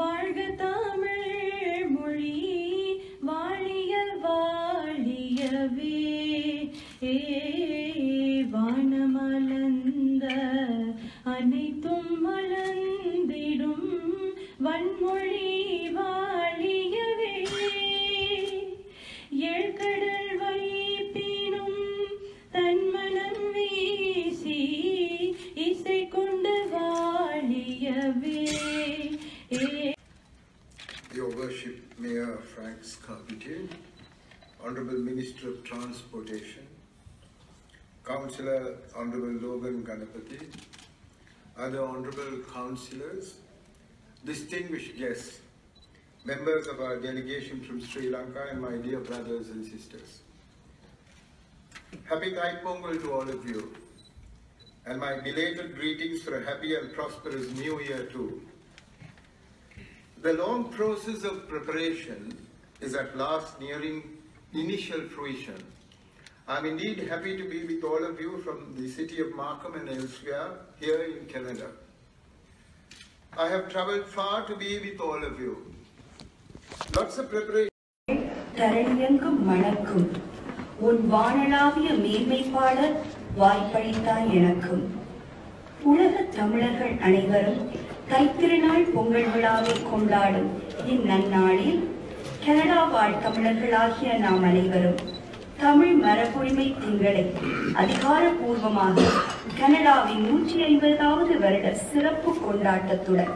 வாழ்க தமிழ் மொழி வாழிய வாழியவே. ஏ Transportation, Councillor Honorable Logan Ganapati, other Honorable Councillors, distinguished guests, members of our delegation from Sri Lanka and my dear brothers and sisters. Happy Thai Pongal to all of you, and my belated greetings for a happy and prosperous new year too. The long process of preparation is at last nearing initial fruition. I'm indeed happy to be with all of you from the city of Markham and elsewhere here in Canada. I have traveled far to be with all of you. Lots of preparation. தரணியெங்கும் மணக்கும் உன் வானளாவிய மேன்மை வாய்ப்பளித்தாய் எனக்கும் உலகத் தமிழர்கள் அனைவரும் தைத்திருநாள் பொங்கல் விழாவை கொண்டாடும் இந்நன்னாளில் Canada வாழ் தமிழர்களாகிய நாம் அனைவரும் தமிழ் மரபுரிமை திங்களை. அதிகாரப்பூர்வமாக கனடாவின் நூற்றி ஐம்பதாவது வருட சிறப்பு கொண்டாட்டத்துடன்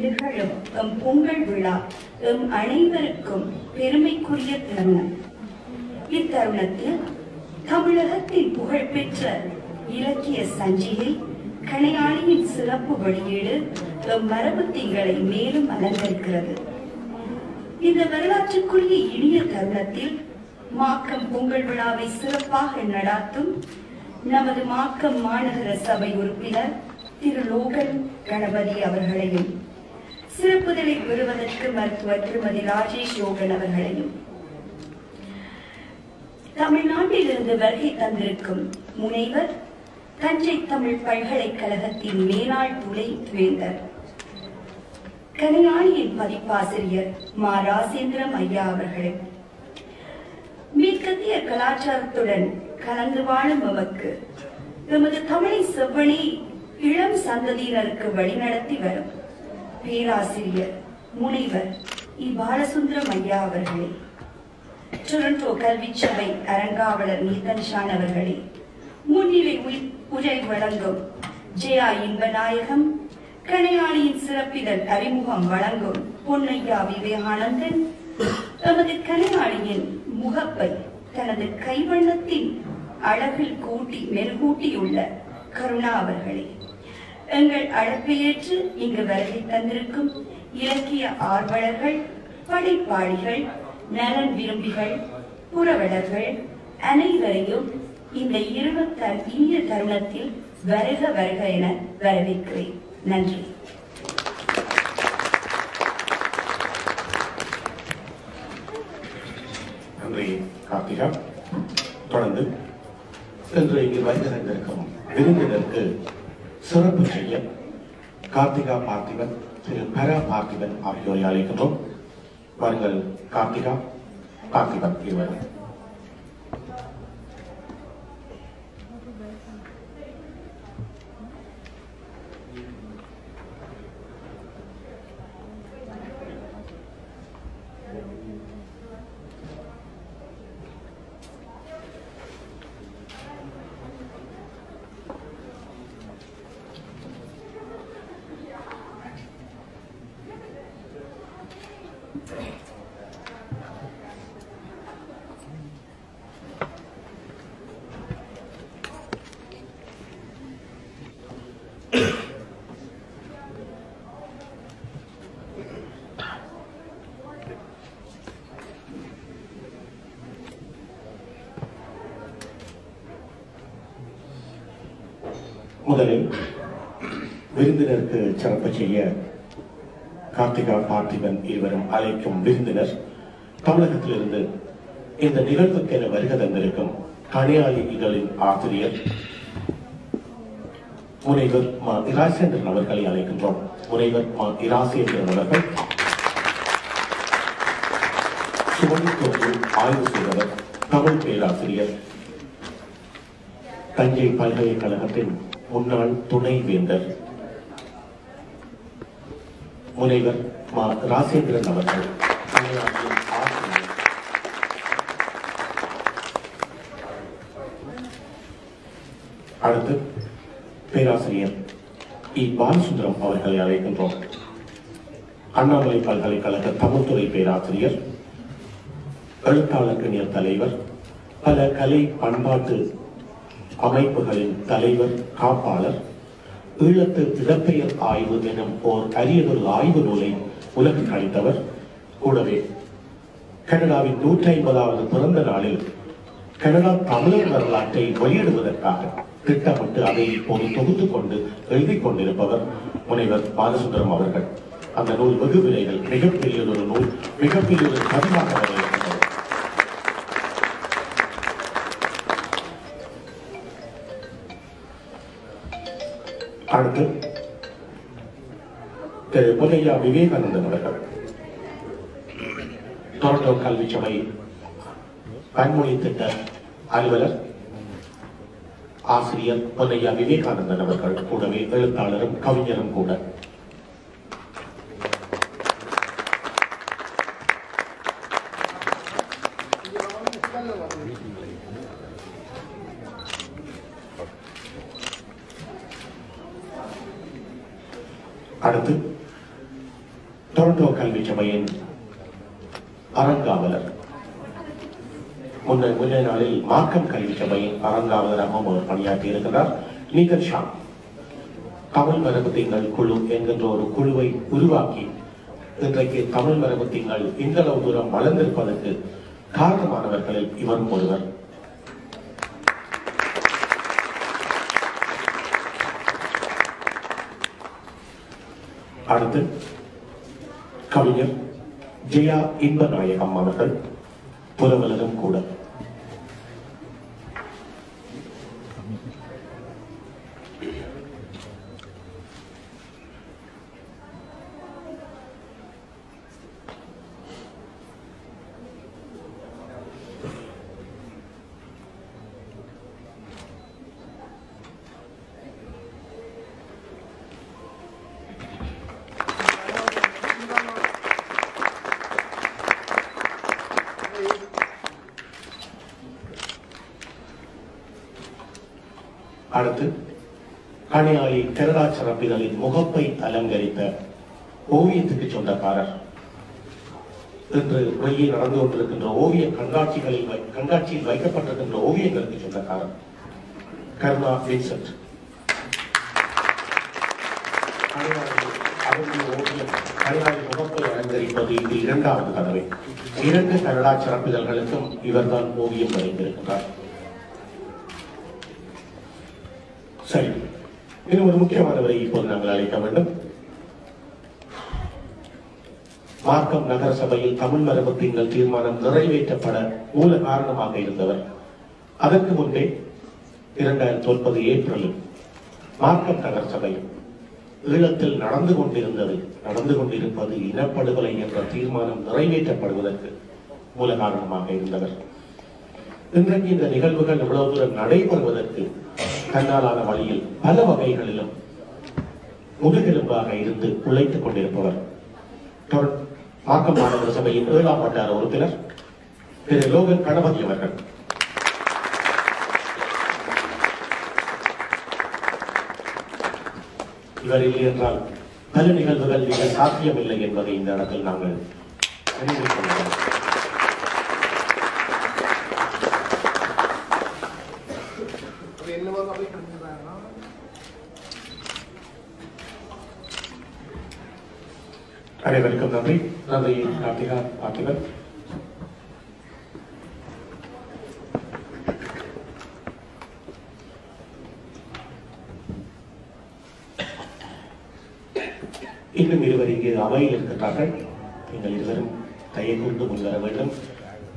நிகழும் எம் பொங்கல் விழா எம் அனைவருக்கும் பெருமைக்குரிய தருணம். இத்தருணத்தில் தமிழகத்தின் புகழ்பெற்ற இலக்கிய சஞ்சிகை கணையாளியின் சிறப்பு வெளியீடு எம் மரபு திங்களை மேலும் அலங்கரிக்கிறது. இந்த வரலாற்றுக்குரிய இனிய தருணத்தில் மாக்கம் பொங்கல் விழாவை சிறப்பாக நடாத்தும். நமது மாக்கம் மாநகர சபை உறுப்பினர் திரு லோகன் கணபதி அவர்களையும் சிறப்புதலை பெறுவதற்கு மருத்துவர் திருமதி ராஜேஷ் யோகன் அவர்களையும். தமிழ்நாட்டிலிருந்து வருகை தந்திருக்கும் முனைவர் தஞ்சை தமிழ் பல்கலைக்கழகத்தின் மேலாள் துணை வேந்தர் கனியாளியின் பதிப்பாசிரியர் மா. ராசேந்திரம் ஐயா அவர்களே. மேற்கத்திய கலாச்சாரத்துடன் கலந்து வாழும் எமக்கு எமது தமிழை செவ்வழி இளம் சந்ததியினருக்கு வழிநடத்தி வரும். பேராசிரியர் முனைவர் இ. பாலசுந்தரம் ஐயா அவர்களே. டொரண்டோ கல்விச் சபை அரங்காவலர் நீதன்ஷான் அவர்களே. முன்னிலை உரை வழங்கும் ஜெயா இன்பநாயகம் கணையாளியின் சிறப்பிதழ் அறிமுகம் வழங்கும் பொன்னையா விவேகானந்தன் எமது கணையாளியின் முகப்பை தனது கைவண்ணத்தின் அழகில் கூட்டி மெருகூட்டியுள்ள கருணா அவர்களே எங்கள் அழைப்பையேற்று இங்கு வருகை தந்திருக்கும் இலக்கிய ஆர்வலர்கள் படைப்பாளிகள் நலன் விரும்பிகள் புறவலர்கள் அனைவரையும் இந்த இருபத்த இனிய தருணத்தில் வருக வருக என வரவேற்கிறேன். நன்றி. கார்த்திகா தொடர்ந்து இன்று இங்கு வருகிறந்திருக்கும் விருந்தினருக்கு சிறப்பு செய்ய கார்த்திகா பார்த்திபன் திரு பரா பார்த்திபன் ஆகியோரை அழைக்கின்றோம். வருங்கள் கார்த்திகா பார்த்திபன் இருவரும். முதலில் விருந்தினருக்கு சிறப்பு செய்ய கார்த்திகா பார்த்திபன் இருவரும் அழைக்கும் விருந்தினர் தமிழகத்திலிருந்து இந்த நிகழ்வுக்கென வருகை தந்திருக்கும் கனியாளி இதழின் ஆசிரியர் முனைவர் மா இராசேந்திரன் அவர்களை அழைக்கின்றோம். முனைவர் மா இராசேந்திரன் அவர்கள் சுவடித்தொன்று ஆய்வு செய்தவர் தமிழ் பேராசிரியர் தஞ்சை பல்கலைக்கழகத்தின் முன்னாள் துணை வேந்தர் முனைவர் மா ராசேந்திரன் அவர்கள் அடுத்து பேராசிரியர் இ. பாலசுந்தரம் அவர்களை அழைக்கின்றோம். அண்ணாமலை பல்கலைக்கழக தமிழ்துறை பேராசிரியர் எழுத்தாளர் கணியர் தலைவர் பல கலை பண்பாட்டு அமைப்புகளின் தலைவர் காப்பாளர் ஈழத்து இடப்பெயர் ஆய்வு எனும் ஓர் அரியதொரு ஆய்வு நூலை உலகில் அளித்தவர் கூடவே கனடாவின் நூற்றி ஐம்பதாவது பிறந்த நாளில் கனடா தமிழர் வரலாற்றை வெளியிடுவதற்காக திட்டமிட்டு அதை இப்போது தொகுத்துக் கொண்டு எழுதி கொண்டிருப்பவர் முனைவர் பாலசுந்தரம் அவர்கள். அந்த நூல் வெகு விரைவில் மிகப்பெரியதொரு நூல் மிகப்பெரிய ஒரு பதிவாக வர இருக்கிறது அடுத்து திரு பொன்னையா விவேகானந்தன் அவர்கள் டொரண்டோ கல்வி சபை பன்மொழி திட்ட அலுவலர் ஆசிரியர் பொன்னையா விவேகானந்தன் அவர்கள் கூடவே எழுத்தாளரும் கவிஞரும் கூட அடுத்து டொரண்டோ கல்வி சபையின் அறங்காவலர். முன்ன முன்ன நாளில் மார்க்கம் கல்வி சபையின் அறங்காவலராகவும் அவர் பணியாற்றி இருக்கிறார் நீகர் ஷா. தமிழ் மரபு திங்கள் குழு என்கின்ற ஒரு குழுவை உருவாக்கி இன்றைக்கு தமிழ் மரபு திங்கள் இந்த அளவு தூரம் வளர்ந்திருப்பதற்கு காரணமானவர்களில் இவரும் ஒருவர். அடுத்து கவிஞர் ஜெயா இன்பநாயகம் அவர்கள் புலவலரும் கூட. அடுத்து கணியாளி கனடா சிறப்பிதழின் முகப்பை அலங்கரித்த ஓவியத்துக்கு சொந்தக்காரர். இன்று வெளியே நடந்து கொண்டிருக்கின்ற ஓவிய கண்காட்சிகளில் கண்காட்சியில் வைக்கப்பட்டிருக்கின்ற ஓவியங்களுக்கு சொந்தக்காரர். கருணா வின்சென்ட். கணியாளி முகப்பை அலங்கரிப்பது இது இரண்டாவது கதவை. இரண்டு கனடா சிறப்பிதழ்களுக்கும் இவர்தான் ஓவியம் வரைந்திருக்கிறார். சரி. இன்னும் ஒரு முக்கியமானவரை இப்போது நாங்கள் அழைக்க வேண்டும். மார்க்கம் நகர சபையில் தமிழ் மரபு திங்கள் தீர்மானம் நிறைவேற்றப்பட மூல காரணமாக இருந்தவர். அதற்கு முன்பே இரண்டாயிரத்தி ஒன்பது ஏப்ரலில் மார்க்கம் நகர சபை ஈழத்தில் நடந்து கொண்டிருந்தது நடந்து கொண்டிருப்பது இனப்படுகொலை என்ற தீர்மானம் நிறைவேற்றப்படுவதற்கு மூல காரணமாக இருந்தவர். இன்றைக்கு இந்த நிகழ்வுகள் இவ்வளவு தூரம் நடைபெறுவதற்கு தன்னாலான வழியில் பல வகைகளிலும் முதுகெலும்பாக இருந்து உழைத்துக் கொண்டிருப்பவர். தொல்- மாக்கம் மாநகர சபையின் ஏழாம் வட்டார உறுப்பினர் திரு லோகன் கணபதி அவர்கள். இவர் இல்லை என்றால் பல நிகழ்வுகள் மிக சாத்தியமில்லை என்பதை இந்த இடத்தில் நாங்கள் நினைவில் மிக்க நன்றி. நன்றி கார்த்திகா பார்த்திபன். இன்னும் இருவர் இங்கே அவையில் இருக்கிறார்கள் நீங்கள் இருவரும் கையை கொண்டு முன்வர வேண்டும்.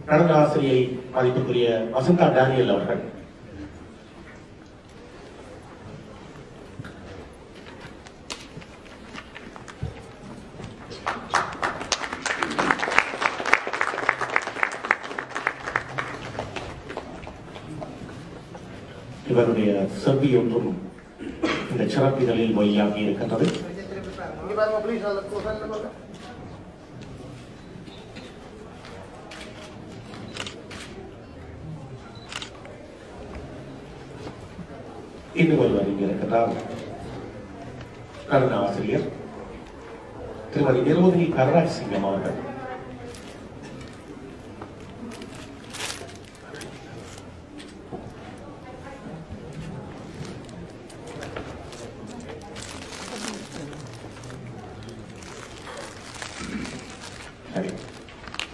நடன ஆசிரியை மதிப்புக்குரிய வசந்தா டேனியல் அவர்கள் இவருடைய செவ்வி ஒன்றும் இந்த சிறப்பிதழில் மொழியாகி இருக்கின்றது இங்க பாருங்க ப்ளீஸ் அதில் க்ளோஸ் பாருங்க இன்னும் ஒருவர் இங்கே இருக்கின்றார் கருணா ஆசிரியர் திருமதி நிரோதினி கருணாஜ் சிங்கம் அவர்கள்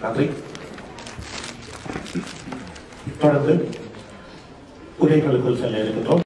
நன்றி தொடர்ந்து உரைகளுக்குள் செல்ல இருக்கின்றோம்.